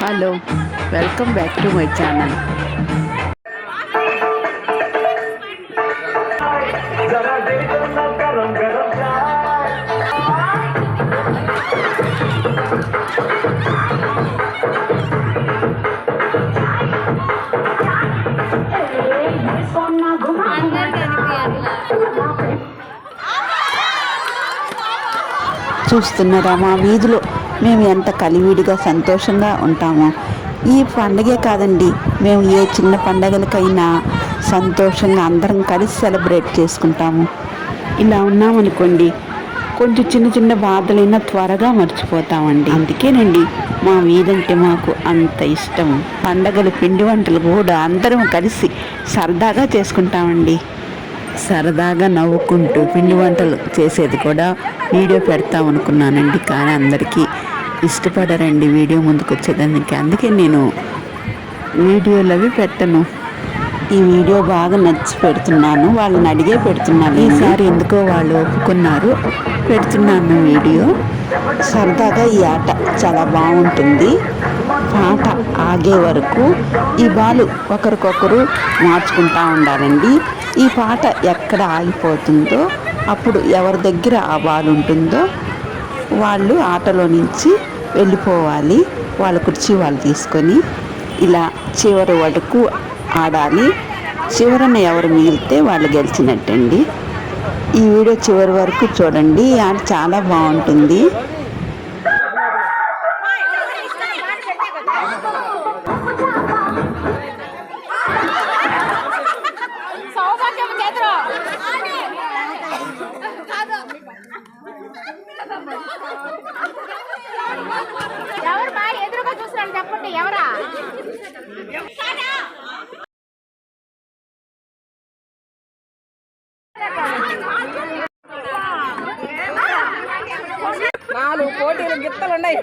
Hello welcome back to my channel. చూస్తున్నారా మా వీధిలో? మేము ఎంత కలివిడిగా సంతోషంగా ఉంటామో. ఈ పండగే కాదండి మేము ఏ చిన్న పండగలకైనా సంతోషంగా అందరం కలిసి సెలబ్రేట్ చేసుకుంటాము. ఇలా ఉన్నామనుకోండి కొంచెం చిన్న చిన్న బాధలైనా త్వరగా మర్చిపోతామండి. అందుకేనండి మా వీధంటే మాకు అంత ఇష్టం. పండగలు పిండి వంటలు కూడా అందరం కలిసి సరదాగా చేసుకుంటామండి. సరదాగా నవ్వుకుంటూ పిండి వంటలు చేసేది కూడా వీడియో పెడతాం అనుకున్నానండి కానీ అందరికీ ఇష్టపడరండి వీడియో ముందుకు వచ్చేదానికి అందుకే నేను వీడియోలు అవి పెట్టను. ఈ వీడియో బాగా నచ్చి పెడుతున్నాను. వాళ్ళని అడిగే పెడుతున్నాను. ఈసారి ఎందుకో వాళ్ళు ఒప్పుకున్నారు. పెడుతున్నాను వీడియో. సరదాగా ఈ ఆట చాలా బాగుంటుంది. పాట ఆగే వరకు ఈ బాలు ఒకరికొకరు మార్చుకుంటా ఉండాలండి. ఈ పాట ఎక్కడ ఆగిపోతుందో అప్పుడు ఎవరి దగ్గర ఆ బాల్ ఉంటుందో వాళ్ళు ఆటలో నుంచి వెళ్ళిపోవాలి. వాళ్ళ కుర్చీ వాళ్ళు తీసుకొని ఇలా చివరి వరకు ఆడాలి. చివరన ఎవరు మిగిలితే వాళ్ళు గెలిచినట్టండి. ఈ వీడియో చివరి వరకు చూడండి. ఈ ఆట చాలా బాగుంటుంది. ఎవరు బాగా ఎదురుగా చూస్తున్నాడు చెప్పండి ఎవరా? నాలుగు పోటీలు గిత్తలు ఉన్నాయి.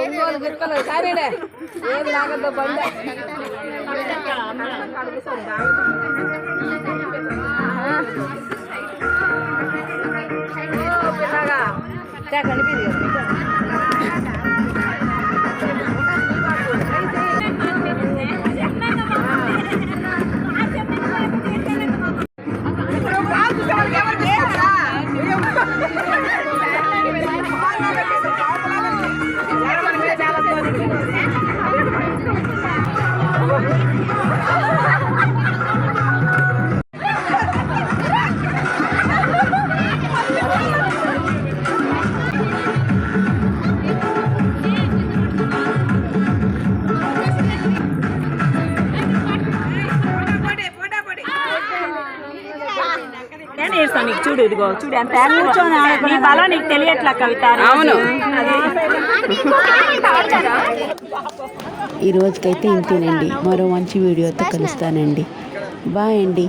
ఒంగోలు గిత్తలు సరేలే ఏది లాగద్దో బండి. కనిపించింది. వేస్తాను నీకు? చూడు ఇదిగో చూడు ఎంత నీ బలం నీకు తెలియట్లా కవిత? అవును. ఈ రోజుకైతే ఇంతేనండి. మరో మంచి వీడియోతో కలుస్తానండి. బాయ్ అండి.